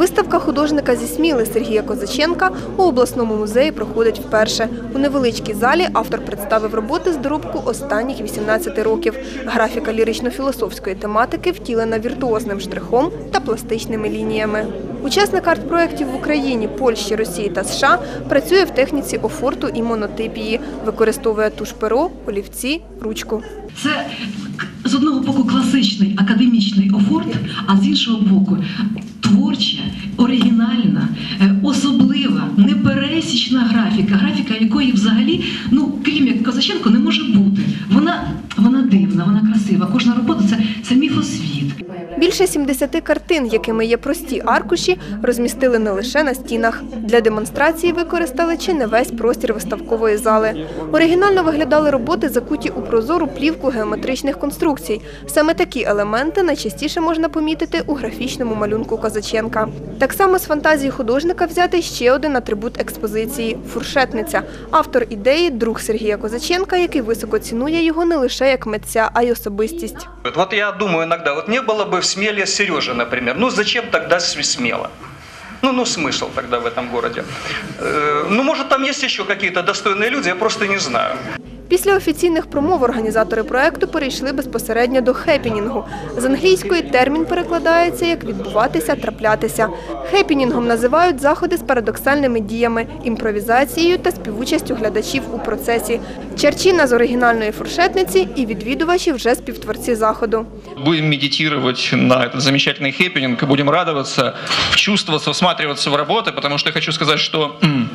Виставка художника зі Сміли Сергія Козаченка у обласному музеї проходить вперше. У невеличкій залі автор представив роботи з доробку останніх 18 років. Графіка лірично-філософської тематики втілена віртуозним штрихом та пластичними лініями. Учасник арт-проєктів в Україні, Польщі, Росії та США працює в техніці офорту і монотипії, використовує туш перо, олівці, ручку. Це з одного боку класичний академічний офорт, а з іншого боку графіка, графіка якої взагалі, ну крім як Козаченко, не може бути. Вона, вона дивна, вона красива. Кожна робота це, це міфосвіт. Більше 70 картин, якими є прості аркуші, розмістили не лише на стінах. Для демонстрації використали чи не весь простір виставкової зали. Оригінально виглядали роботи, закуті у прозору плівку геометричних конструкцій. Саме такі елементи найчастіше можна помітити у графічному малюнку Козаченка. Так само з фантазії художника взяти ще один атрибут експозиції фуршетниця. Автор ідеї друг Сергія Козаченка, який високо цінує його не лише як митця, а й особистість. Вот я думаю иногда, вот не было бы в Смеле Сережи, например, ну зачем тогда См- Смело? Ну, ну смысл тогда в этом городе? Э, ну, может, там есть еще какие-то достойные люди, я просто не знаю. Після офіційних промов організатори проекту перейшли безпосередньо до хепінінгу. З англійської термін перекладається як відбуватися, траплятися. Хепінінгом називають заходи з парадоксальними діями, імпровізацією та співучастю глядачів у процесі. Черчина з оригінальної фуршетниці і відвідувачі вже співтворці заходу. Будем медитировать на этот замечательный хэппининг, и будем радоваться, вчувствоваться, всматриваться в работы, потому что я хочу сказать, что м,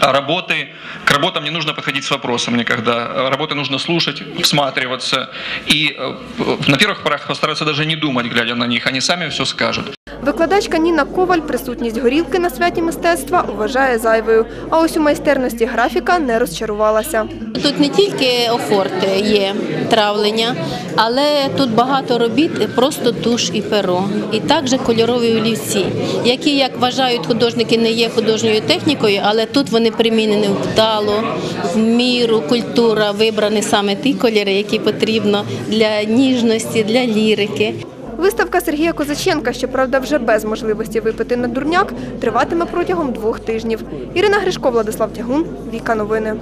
работы, к работам не нужно подходить с вопросом никогда. Работы нужно слушать, всматриваться и э, на первых порах постараться даже не думать, глядя на них, они сами все скажут. Викладачка Ніна Коваль присутність горілки на святі мистецтва вважає зайвою. А ось у майстерності графіка не розчарувалася. Тут не тільки офорт є травлення, але тут багато робіт просто туш і перо, і також кольорові олівці, які, як вважають художники, не є художньою технікою, але тут вони примінені вдало, в міру, культура, вибрані саме ті кольори, які потрібно для ніжності, для лірики. Виставка Сергія Козаченка, щоправда, вже без можливості випити на дурняк, триватиме протягом двох тижнів. Ірина Гришко, Владислав Тягун, Віка Новини.